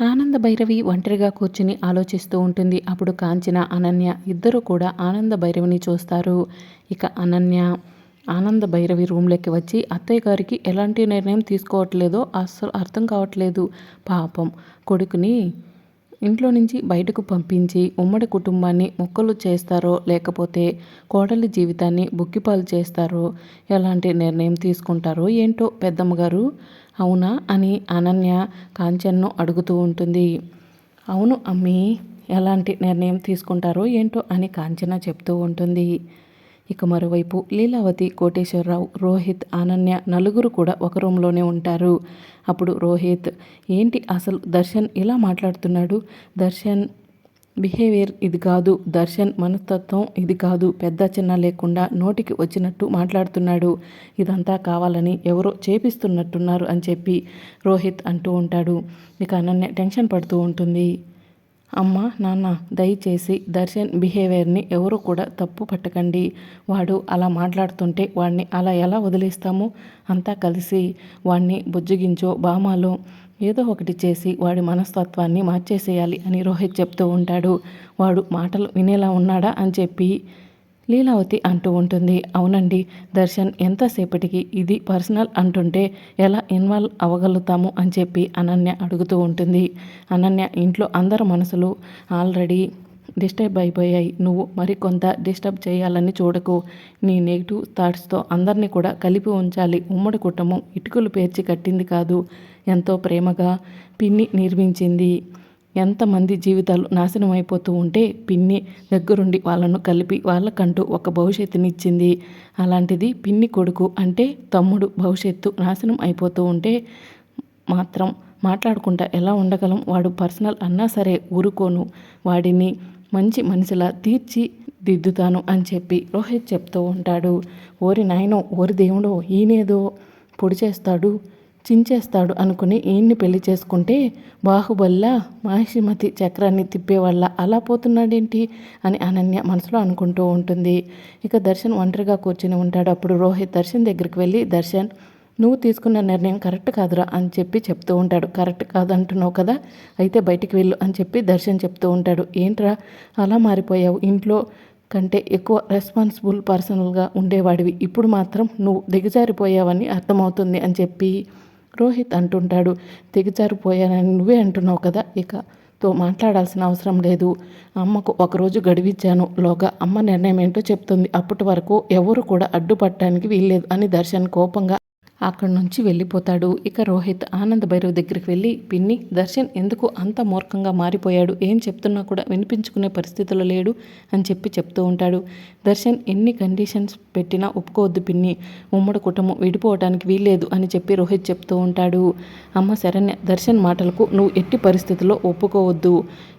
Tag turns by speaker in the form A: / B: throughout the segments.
A: ఆనంద భైరవి ఒంటరిగా కూర్చుని ఆలోచిస్తూ ఉంటుంది. అప్పుడు కాంచన అనన్య ఇద్దరు కూడా ఆనంద భైరవిని చూస్తారు. ఇక అనన్య ఆనంద భైరవి రూమ్లోకి వచ్చి అత్తయ్య గారికి ఎలాంటి నిర్ణయం తీసుకోవట్లేదో అస్సలు అర్థం కావట్లేదు. పాపం కొడుకుని ఇంట్లో నుంచి బయటకు పంపించి ఉమ్మడి కుటుంబాన్ని మొక్కలు చేస్తారో లేకపోతే కోడలి జీవితాన్ని బుక్కిపాలు చేస్తారో ఎలాంటి నిర్ణయం తీసుకుంటారో ఏంటో పెద్దమ్మగారు? అవునా అని అనన్య కాంచన్ను అడుగుతూ ఉంటుంది. అవును అమ్మీ ఎలాంటి నిర్ణయం తీసుకుంటారో ఏంటో అని కాంచన చెప్తూ ఉంటుంది. ఇక మరోవైపు లీలావతి కోటేశ్వరరావు రోహిత్ అనన్య నలుగురు కూడా ఒక రూమ్లోనే ఉంటారు. అప్పుడు రోహిత్ ఏంటి అసలు దర్శన్ ఇలా మాట్లాడుతున్నాడు? దర్శన్ బిహేవియర్ ఇది కాదు దర్శన్ మనస్తత్వం ఇది కాదు పెద్ద చిన్న లేకుండా నోటికి వచ్చినట్టు మాట్లాడుతున్నాడు. ఇదంతా కావాలని ఎవరో చేపిస్తున్నట్టున్నారు అని చెప్పి రోహిత్ అంటూ ఉంటాడు. ఇక అనన్య టెన్షన్ పడుతూ ఉంటుంది. అమ్మ నాన్న దయచేసి దర్శన్ బిహేవియర్ని ఎవరు కూడా తప్పు పట్టకండి. వాడు అలా మాట్లాడుతుంటే వాడిని అలా ఎలా వదిలేస్తాము? అంతా కలిసి వాడిని బుజ్జగించో బామాలో. ఏదో ఒకటి చేసి వాడి మనస్తత్వాన్ని మార్చేసేయాలి అని రోహిత్ చెప్తూ ఉంటాడు. వాడు మాటలు వినేలా ఉన్నాడా అని చెప్పి లీలావతి అంటూ ఉంటుంది. అవునండి దర్శన్ ఎంతసేపటికి ఇది పర్సనల్ అంటుంటే ఎలా ఇన్వాల్వ్ అవ్వగలుగుతాము అని చెప్పి అనన్య అడుగుతూ ఉంటుంది. అనన్య ఇంట్లో అందరి మనసులు ఆల్రెడీ డిస్టర్బ్ అయిపోయాయి. నువ్వు మరికొంత డిస్టర్బ్ చేయాలని చూడకు. నీ నెగిటివ్ థాట్స్తో అందరినీ కూడా కలిపి ఉంచాలి. ఉమ్మడి కుటుంబం ఇటుకలు పేర్చి కట్టింది కాదు. ఎంతో ప్రేమగా పిన్ని నిర్మించింది. ఎంతమంది జీవితాలు నాశనం అయిపోతూ ఉంటే పిన్ని దగ్గరుండి వాళ్ళను కలిపి వాళ్ళకంటూ ఒక భవిష్యత్తునిచ్చింది. అలాంటిది పిన్ని కొడుకు అంటే తమ్ముడు భవిష్యత్తు నాశనం అయిపోతూ ఉంటే మాత్రం మాట్లాడుకుంటా ఎలా ఉండగలం? వాడు పర్సనల్ అన్నా సరే ఊరుకోను. వాడిని మంచి మనిషిలా తీర్చి దిద్దుతాను అని చెప్పి రోహిత్ చెప్తూ ఉంటాడు. ఓరి నాయనో ఓరి దేవుడో ఈయనేదో పొడి చేస్తాడు. చించేస్తాడు అనుకుని ఈయన్ని పెళ్ళి చేసుకుంటే బాహుబల్లా మహిషిమతి చక్రాన్ని తిప్పేవాళ్ళ అలా పోతున్నాడేంటి అని అనన్య మనసులో అనుకుంటూ ఉంటుంది. ఇక దర్శన్ ఒంటరిగా కూర్చుని ఉంటాడు. అప్పుడు రోహిత్ దర్శన్ దగ్గరికి వెళ్ళి దర్శన్ నువ్వు తీసుకున్న నిర్ణయం కరెక్ట్ కాదురా అని చెప్పి చెప్తూ ఉంటాడు. కరెక్ట్ కాదంటున్నావు కదా అయితే బయటికి వెళ్ళు అని చెప్పి దర్శన్ చెప్తూ ఉంటాడు. ఏంట్రా అలా మారిపోయావు. ఇంట్లో కంటే ఎక్కువ రెస్పాన్సిబుల్ పర్సనల్గా ఉండేవాడివి. ఇప్పుడు మాత్రం నువ్వు దిగజారిపోయావని అర్థమవుతుంది అని చెప్పి రోహిత్ అంటుంటాడు దిగజారిపోయానని నువ్వే అంటున్నావు కదా ఇక తో మాట్లాడాల్సిన అవసరం లేదు. అమ్మకు ఒకరోజు గడివిచ్చాను. లోగా అమ్మ నిర్ణయం ఏంటో చెప్తుంది. అప్పటి వరకు ఎవరు కూడా అడ్డుపట్టడానికి వీల్లేదు అని దర్శన్ కోపంగా అక్కడి నుంచి వెళ్ళిపోతాడు. ఇక రోహిత్ ఆనంద్ భైరవ్ దగ్గరికి వెళ్ళి పిన్ని దర్శన్ ఎందుకు అంత మూర్ఖంగా మారిపోయాడు? ఏం చెప్తున్నా కూడా వినిపించుకునే పరిస్థితిలో లేడు అని చెప్పి చెప్తూ ఉంటాడు. దర్శన్ ఎన్ని కండిషన్స్ పెట్టినా ఒప్పుకోవద్దు పిన్ని. ఉమ్మడి కుటుంబం విడిపోవడానికి వీల్లేదు అని చెప్పి రోహిత్ చెప్తూ ఉంటాడు. అమ్మ శరణ్య దర్శన్ మాటలకు నువ్వు ఎట్టి పరిస్థితుల్లో ఒప్పుకోవద్దు.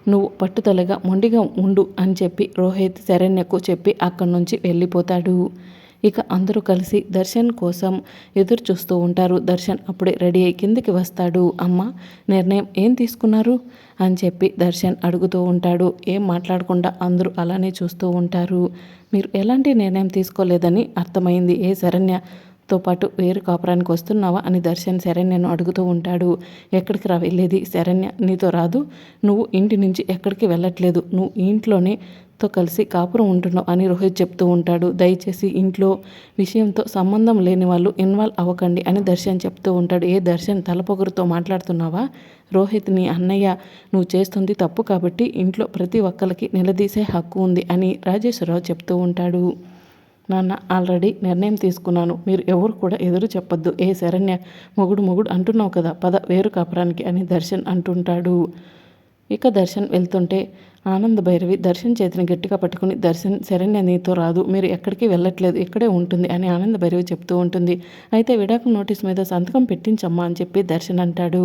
A: నువ్వు పట్టుదలగా మొండిగా ఉండు అని చెప్పి రోహిత్ శరణ్యకు చెప్పి అక్కడి నుంచి వెళ్ళిపోతాడు. ఇక అందరూ కలిసి దర్శన్ కోసం ఎదురు చూస్తూ ఉంటారు. దర్శన్ అప్పుడే రెడీ అయ్యి కిందికి వస్తాడు. అమ్మ నిర్ణయం ఏం తీసుకున్నారు? అని చెప్పి దర్శన్ అడుగుతూ ఉంటాడు. ఏం మాట్లాడకుండా అందరూ అలానే చూస్తూ ఉంటారు. మీరు ఎలాంటి నిర్ణయం తీసుకోలేదని అర్థమైంది. ఏ శరణ్య? తో పాటు వేరు కాపురానికి వస్తున్నావా అని దర్శన్ శరణ్యను అడుగుతూ ఉంటాడు. ఎక్కడికి రా వెళ్ళేది? శరణ్య నీతో రాదు. నువ్వు ఇంటి నుంచి ఎక్కడికి వెళ్ళట్లేదు. నువ్వు ఇంట్లోనే తో కలిసి కాపురం ఉంటున్నావు అని రోహిత్ చెప్తూ ఉంటాడు. దయచేసి ఇంట్లో విషయంతో సంబంధం లేని వాళ్ళు ఇన్వాల్వ్ అవ్వకండి అని దర్శన్ చెప్తూ ఉంటాడు. ఏ దర్శన్ తలపొగరుతో మాట్లాడుతున్నావా? రోహిత్ నీ అన్నయ్య నువ్వు చేస్తుంది తప్పు కాబట్టి ఇంట్లో ప్రతి ఒక్కరికి నిలదీసే హక్కు ఉంది అని రాజేశ్వరరావు చెప్తూ ఉంటాడు. నాన్న ఆల్రెడీ నిర్ణయం తీసుకున్నాను. మీరు ఎవరు కూడా ఎదురు చెప్పొద్దు. ఏ శరణ్య మొగుడు మొగుడు అంటున్నావు కదా పద వేరు కాపురానికి అని దర్శన్ అంటుంటాడు. ఇక దర్శన్ వెళ్తుంటే ఆనంద భైరవి దర్శన్ చేతిని గట్టిగా పట్టుకుని దర్శన్ శరణ్య నీతో రాదు. మీరు ఎక్కడికి వెళ్ళట్లేదు. ఇక్కడే ఉంటుంది అని ఆనంద భైరవి చెప్తూ ఉంటుంది. అయితే విడాకుల నోటీస్ మీద సంతకం పెట్టించమ్మా అని చెప్పి దర్శన్ అంటాడు.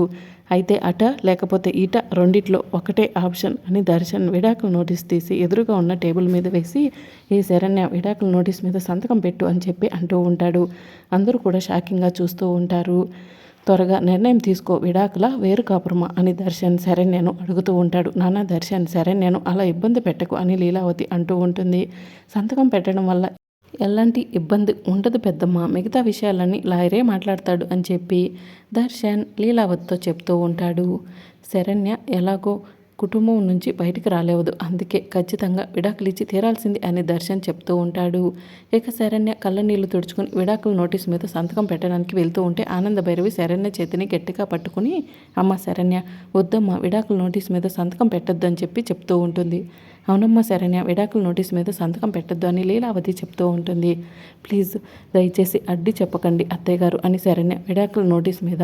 A: అయితే అట లేకపోతే ఈట రెండిట్లో ఒకటే ఆప్షన్ అని దర్శన్ విడాకుల నోటీస్ తీసి ఎదురుగా ఉన్న టేబుల్ మీద వేసి ఈ శరణ్య విడాకుల నోటీస్ మీద సంతకం పెట్టు అని చెప్పి అంటూ ఉంటాడు. అందరూ కూడా షాకింగ్గా చూస్తూ ఉంటారు. త్వరగా నిర్ణయం తీసుకో విడాకుల వేరు కాపురమా అని దర్శన్ శరణ్యను అడుగుతూ ఉంటాడు. నాన్న దర్శన్ శరణ్యను అలా ఇబ్బంది పెట్టకు అని లీలావతి అంటూ ఉంటుంది. సంతకం పెట్టడం వల్ల ఎలాంటి ఇబ్బంది ఉండదు పెద్దమ్మ. మిగతా విషయాలన్నీ లాయరే మాట్లాడతాడు అని చెప్పి దర్శన్ లీలావతితో చెప్తూ ఉంటాడు. శరణ్య ఎలాగో కుటుంబం నుంచి బయటికి రాలేవదు అందుకే ఖచ్చితంగా విడాకులు ఇచ్చి తీరాల్సింది అని దర్శన్ చెప్తూ ఉంటాడు. ఇక శరణ్య కళ్ళ నీళ్ళు తుడుచుకుని విడాకుల నోటీస్ మీద సంతకం పెట్టడానికి వెళ్తూ ఉంటే ఆనంద భైరవి శరణ్య చేతిని గట్టిగా పట్టుకుని అమ్మ శరణ్య వద్దమ్మ విడాకుల నోటీస్ మీద సంతకం పెట్టొద్దని అని చెప్పి చెప్తూ ఉంటుంది. అవునమ్మ శరణ్య విడాకుల నోటీస్ మీద సంతకం పెట్టద్దు అని లీలావతి చెప్తూ ఉంటుంది. ప్లీజ్ దయచేసి అడ్డి చెప్పకండి అత్తయ్య గారు అని శరణ్య విడాకుల నోటీస్ మీద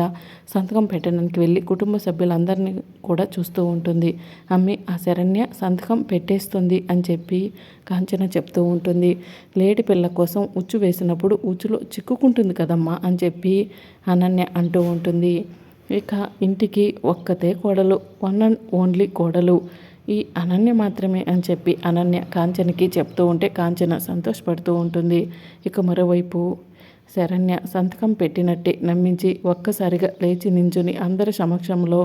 A: సంతకం పెట్టడానికి వెళ్ళి కుటుంబ సభ్యులందరినీ కూడా చూస్తూ ఉంటుంది. అమ్మి ఆ శరణ్య సంతకం పెట్టేస్తుంది అని చెప్పి కాంచన చెప్తూ ఉంటుంది. లేడి పిల్ల కోసం ఉచ్చు వేసినప్పుడు ఉచ్చులో చిక్కుకుంటుంది కదమ్మా అని చెప్పి అనన్య అంటూ ఉంటుంది. ఇక ఇంటికి ఒక్కతే కోడలు వన్ అండ్ ఓన్లీ కోడలు. ఈ అనన్య మాత్రమే అని చెప్పి అనన్య కాంచనకి చెప్తూ ఉంటే కాంచన సంతోషపడుతూ ఉంటుంది. ఇక మరోవైపు శరణ్య సంతకం పెట్టినట్టే నమ్మించి ఒక్కసారిగా లేచి నించుని అందరి సమక్షంలో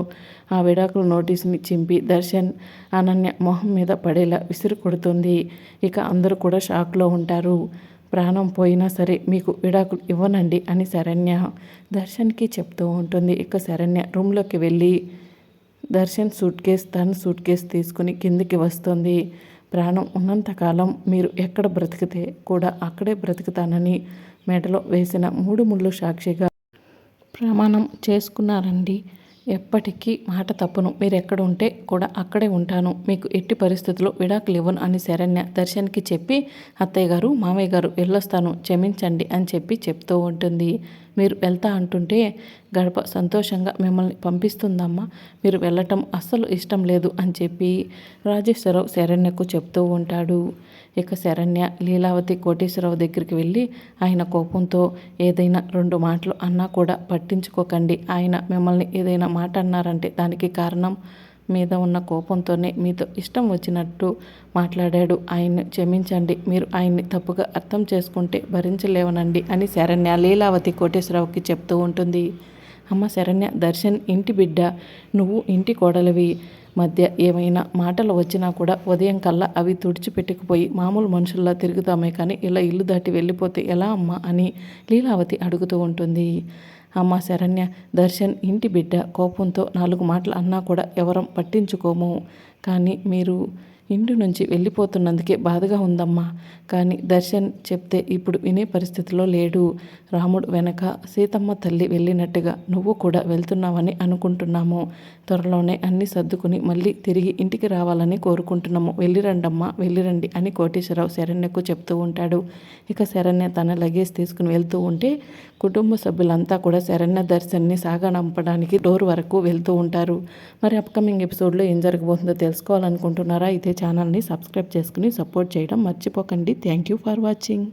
A: ఆ విడాకుల నోటీసుని చింపి దర్శన్ అనన్య మొహం మీద పడేలా విసిరు కొడుతుంది. ఇక అందరూ కూడా షాక్లో ఉంటారు. ప్రాణం పోయినా సరే మీకు విడాకులు ఇవ్వనండి అని శరణ్య దర్శన్కి చెప్తూ ఉంటుంది. ఇక శరణ్య రూమ్లోకి వెళ్ళి దర్శన్ సూట్ కేస్ తన సూట్ కేస్ తీసుకుని కిందికి వస్తుంది. ప్రాణం ఉన్నంతకాలం మీరు ఎక్కడ బ్రతికితే కూడా అక్కడే బ్రతుకుతానని మెడలో వేసిన మూడు ముళ్ళు సాక్షిగా ప్రమాణం చేసుకున్నారండి. ఎప్పటికీ మాట తప్పును. మీరు ఎక్కడ ఉంటే కూడా అక్కడే ఉంటాను. మీకు ఎట్టి పరిస్థితుల్లో విడాకులు ఇవ్వను అని శరణ్య దర్శన్కి చెప్పి అత్తయ్య గారు మామయ్య గారు వెళ్ళొస్తాను క్షమించండి అని చెప్పి చెప్తూ ఉంటుంది. మీరు వెళ్తా అంటుంటే గడప సంతోషంగా మిమ్మల్ని పంపిస్తుందమ్మా. మీరు వెళ్ళటం అస్సలు ఇష్టం లేదు అని చెప్పి రాజేశ్వరరావు శరణ్యకు చెప్తూ ఉంటాడు. ఇక శరణ్య లీలావతి కోటేశ్వరరావు దగ్గరికి వెళ్ళి ఆయన కోపంతో ఏదైనా రెండు మాటలు అన్నా కూడా పట్టించుకోకండి. ఆయన మిమ్మల్ని ఏదైనా మాట అన్నారంటే దానికి కారణం మీద ఉన్న కోపంతోనే మీతో ఇష్టం వచ్చినట్టు మాట్లాడాడు. ఆయన్ని క్షమించండి. మీరు ఆయన్ని తప్పుగా అర్థం చేసుకుంటే భరించలేవనండి అని శరణ్య లీలావతి కోటేశ్వరరావుకి చెప్తూ ఉంటుంది. అమ్మ శరణ్య దర్శన్ ఇంటి బిడ్డ నువ్వు ఇంటి కోడలివి. మధ్య ఏమైనా మాటలు వచ్చినా కూడా ఉదయం కల్లా అవి తుడిచిపెట్టుకుపోయి మామూలు మనుషుల్లా తిరుగుతామే కానీ ఇలా ఇల్లు దాటి వెళ్ళిపోతే ఎలా అమ్మా అని లీలావతి అడుగుతూ ఉంటుంది. అమ్మ శరణ్య దర్శన్ ఇంటి బిడ్డ కోపంతో నాలుగు మాటలు అన్నా కూడా ఎవరం పట్టించుకోము. కానీ మీరు ఇంటి నుంచి వెళ్ళిపోతున్నందుకే బాధగా ఉందమ్మా. కానీ దర్శన్ చెప్తే ఇప్పుడు వినే పరిస్థితిలో లేడు. రాముడు వెనక సీతమ్మ తల్లి వెళ్ళినట్టుగా నువ్వు కూడా వెళ్తున్నావని అనుకుంటున్నాము. త్వరలోనే అన్ని సర్దుకుని మళ్ళీ తిరిగి ఇంటికి రావాలని కోరుకుంటున్నాము. వెళ్ళిరండమ్మా వెళ్ళిరండి అని కోటేశ్వరరావు శరణ్యకు చెప్తూ ఉంటాడు. ఇక శరణ్య తన లగేజ్ తీసుకుని వెళ్తూ ఉంటే కుటుంబ సభ్యులంతా కూడా శరణ్య దర్శన్ని సాగనంపడానికి డోర్ వరకు వెళ్తూ ఉంటారు. మరి అప్కమింగ్ ఎపిసోడ్లో ఏం జరగబోతుందో తెలుసుకోవాలనుకుంటున్నారా? అయితే ఛానల్ని సబ్స్క్రైబ్ చేసుకుని సపోర్ట్ చేయడం మర్చిపోకండి. Thank you for watching